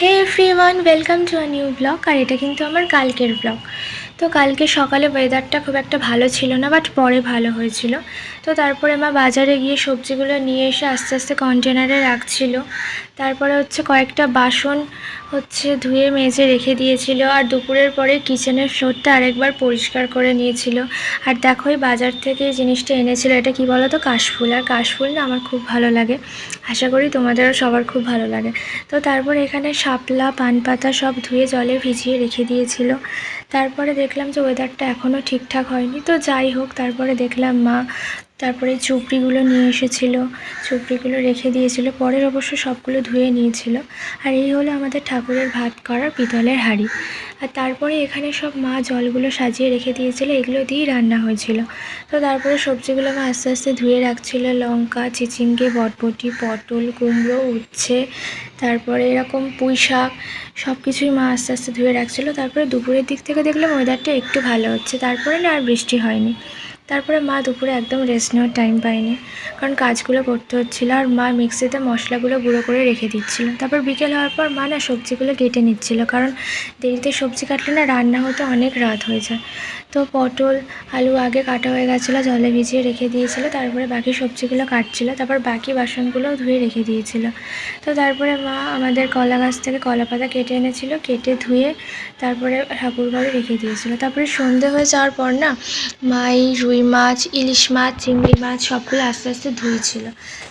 Hey everyone welcome to a new blog আর এটা কিন্তু আমার কালকের ব্লগ তো কালকে সকালে ওয়েদারটা খুব একটা ভালো ছিল না বাট পরে ভালো হয়েছিল। তো তারপরে মা বাজারে গিয়ে সবজিগুলো নিয়ে এসে আস্তে আস্তে কন্টেনারে রাখছিল। তারপরে হচ্ছে কয়েকটা বাসন হচ্ছে ধুয়ে, মেজে রেখে দিয়েছিল। আর দুপুরের পরে কিচেনের ফ্লোরটা আরেকবার পরিষ্কার করে নিয়েছিল। আর দেখো এই বাজার থেকে জিনিসটা এনেছিল, এটা কি বলো তো কাশফুল। আর কাশফুল না আমার খুব ভালো লাগে। আশা করি তোমাদেরও সবার খুব ভালো লাগে। তো তারপর এখানে শাপলা পান পাতা সব ধুয়ে জলে ভিজিয়ে রেখে দিয়েছিল। তারপরে দেখলাম যে ওয়েদারটা এখনও ঠিকঠাক হয়নি। তো যাই হোক, তারপরে দেখলাম মা তারপরে চুপড়িগুলো নিয়ে এসেছিল, চুপড়িগুলো রেখে দিয়েছিল, পরের অবশ্য সবগুলো ধুয়ে নিয়েছিল। আর এই হলো আমাদের ঠাকুরের ভাত করার পিতলের হাঁড়ি। আর তারপরে এখানে সব মা জলগুলো সাজিয়ে রেখে দিয়েছিল, এগুলো দিয়েই রান্না হয়েছিল। তো তারপরে সবজিগুলো মা আস্তে আস্তে ধুয়ে রাখছিল, লঙ্কা, চিচিঙ্গে, বটবটি, পটল, কুমড়ো, উচ্ছে, তারপরে এরকম পুঁই শাক সব কিছুই মা আস্তে আস্তে ধুয়ে রাখছিল। তারপরে দুপুরের দিক থেকে দেখলাম ওয়েদারটা একটু ভালো হচ্ছে, তারপরে না আর বৃষ্টি হয়নি। তারপরে মা দুপুরে একদম রেস্ট নেওয়ার টাইম পায়নি। কারণ কাজগুলো করতে হচ্ছিল আর মা মিক্সিতে মশলাগুলো গুঁড়ো করে রেখে দিচ্ছিল। তারপর বিকেল হওয়ার পর মা না সবজিগুলো কেটে নিচ্ছিল। কারণ দেরিতে সবজি কাটলে না রান্না হতে অনেক রাত হয়ে যায়। তো পটল, আলু আগে কাটা হয়ে গেছিল, জলে ভিজিয়ে রেখে দিয়েছিল, তারপরে বাকি সবজিগুলো কাটছিল, তারপর বাকি বাসনগুলোও ধুয়ে রেখে দিয়েছিল। তো তারপরে মা আমাদের কলা গাছ থেকে কলা পাতা কেটে এনেছিল, কেটে ধুয়ে তারপরে ঠাকুর ঘরে রেখে দিয়েছিল। তারপরে সন্ধে হয়ে যাওয়ার পর না, মা এই রুই মাছ, ইলিশ মাছ, চিংড়ি মাছ, সবগুলো আস্তে আস্তে ধুয়েছিল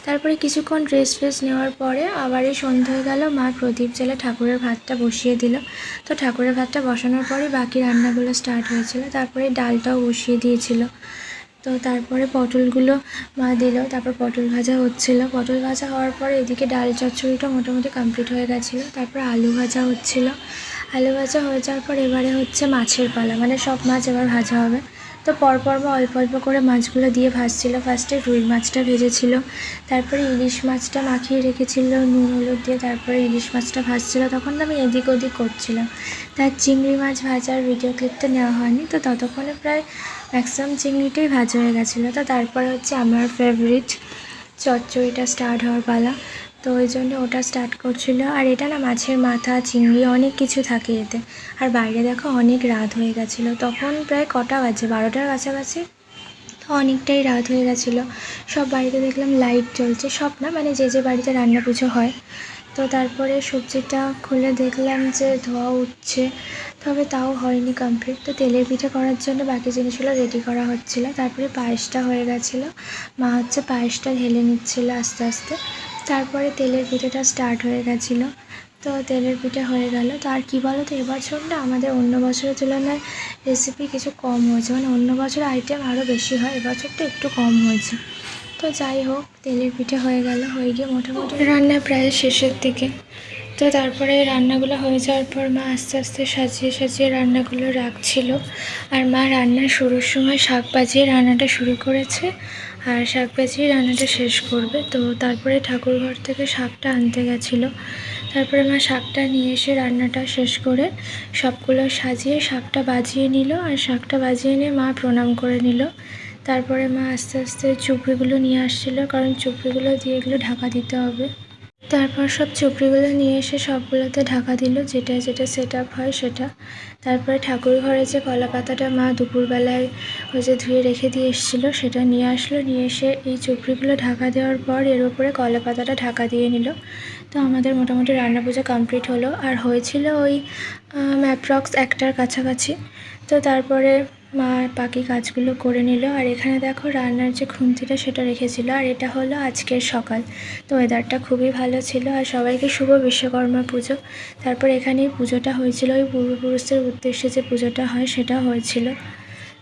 তারপরে কিছুক্ষণ ড্রেস ফেস্ট নেওয়ার পরে আবার এই সন্ধে হয়ে গেল মা প্রদীপ জেলে ঠাকুরের ভাতটা বসিয়ে দিল। তো ঠাকুরের ভাতটা বসানোর পরে বাকি রান্নাগুলো স্টার্ট হয়েছিল। তারপরে ডালটাও বসিয়ে দিয়েছিল। তো তারপরে পটলগুলো মা দিল। তারপর পটল ভাজা হচ্ছিল। পটল ভাজা হওয়ার পরে এদিকে ডাল চচ্চড়িটা মোটামুটি কমপ্লিট হয়ে গেছিল। তারপর আলু ভাজা হচ্ছিল। আলু ভাজা হয়ে যাওয়ার পর এবারে হচ্ছে মাছের পালা। মানে সব মাছ এবার ভাজা হবে। তো পরপর বা অল্প অল্প করে মাছগুলো দিয়ে ভাজছিল। ফার্স্টে রুই মাছটা ভেজেছিল, তারপরে ইলিশ মাছটা মাখিয়ে রেখেছিল, নুন, হলুদ দিয়ে তারপরে ইলিশ মাছটা ভাজছিল। তখন আমি এদিক ওদিক করছিলাম। তার চিংড়ি মাছ ভাজার ভিডিও ক্লিপটা নেওয়া হয়নি, তো ততক্ষণে প্রায় ম্যাক্সিমাম চিংড়িটাই ভাজা হয়ে গেছিল। তো তারপরে হচ্ছে আমার ফেভারিট চচ্চড়িটা স্টার্ট হওয়ার পালা। তো ওই জন্য ওটা স্টার্ট করছিল। আর এটা না মাছের মাথা, চিংড়ি অনেক কিছু থাকে এতে। আর বাইরে দেখো অনেক রাত হয়ে গেছিল। তখন প্রায় কটা বাজে, বারোটার কাছাকাছি তো অনেকটাই রাত হয়ে গেছিল। সব বাড়িতে দেখলাম লাইট জ্বলছে। সব না মানে যে যে বাড়িতে রান্না পুজো হয়। তো তারপরে সবজিটা খুলে দেখলাম যে ধোয়া উঠছে। তবে তাও হয়নি কমপ্লিট তো তেলের পিঠে করার জন্য বাকি জিনিসগুলো রেডি করা হচ্ছিল। তারপরে পায়েসটা হয়ে গেছিল। মা হচ্ছে পায়েসটা ঢেলে নিচ্ছিলো আস্তে আস্তে। তারপরে তেলের পিঠেটা স্টার্ট হয়ে গেছিল। তো তেলের পিঠে হয়ে গেল। তো আর কী বলো তো এবছর না আমাদের অন্য বছরের তুলনায় রেসিপি কিছু কম হয়েছে। মানে অন্য বছর আইটেম আরও বেশি হয় এবছরটা একটু কম হয়েছে। তো যাই হোক, তেলের পিঠে হয়ে গেল, হয়ে গিয়ে মোটামুটি রান্না প্রায় শেষের দিকে। তো তারপরে রান্নাগুলো হয়ে যাওয়ার পর মা আস্তে আস্তে সাজিয়ে সাজিয়ে রান্নাগুলো রাখছিল। আর মা রান্না শুরুর সময় শাক বাজিয়ে রান্নাটা শুরু করেছে। আর শাক বাজিয়ে রান্নাটা শেষ করবে। তো তারপরে ঠাকুর ঘর থেকে শাকটা আনতে গেছিল। তারপরে মা শাকটা নিয়ে এসে রান্নাটা শেষ করে সবগুলো সাজিয়ে শাকটা বাজিয়ে নিল আর শাকটা বাজিয়ে নিয়ে মা প্রণাম করে নিল। তারপরে মা আস্তে আস্তে চুপড়িগুলো নিয়ে আসছিল কারণ চুপড়িগুলো দিয়ে এগুলো ঢাকা দিতে হবে। তারপর সব চুপড়িগুলো নিয়ে এসে সবগুলোতে ঢাকা দিল যেটা যেটা সেট আপ হয় সেটা। তারপরে ঠাকুর ঘরে যে কলা পাতাটা মা দুপুরবেলায় ওই যে ধুয়ে রেখে দিয়ে এসেছিল, সেটা নিয়ে আসলো, নিয়ে এসে এই চুপড়িগুলো ঢাকা দেওয়ার পর এর উপরে কলা পাতাটা ঢাকা দিয়ে নিল। তো আমাদের মোটামুটি রান্না পুজো কমপ্লিট হলো। আর হয়েছিল ওই ম্যাপ্রক্স একটার কাছাকাছি। তো তারপরে মা বাকি কাজগুলো করে নিল। আর এখানে দেখো রান্নার যে খুন্তিটা সেটা রেখেছিল। আর এটা হলো আজকের সকাল। তো ওয়েদারটা খুবই ভালো ছিল। আর সবাইকে শুভ বিশ্বকর্মা পুজো। তারপর এখানেই পুজোটা হয়েছিল। ওই পূর্বপুরুষদের উদ্দেশ্যে যে পুজোটা হয় সেটা হয়েছিল।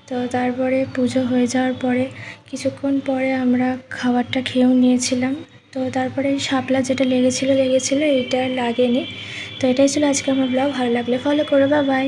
তো তারপরে পুজো হয়ে যাওয়ার পরে কিছুক্ষণ পরে আমরা খাবারটা খেয়েও নিয়েছিলাম। তো তারপরে শাপলা যেটা লেগেছিলো লেগেছিলো, এইটা লাগেনি। তো এটাই ছিল আজকে আমার ব্লগ। ভালো লাগলে ফলো করো। বা বাই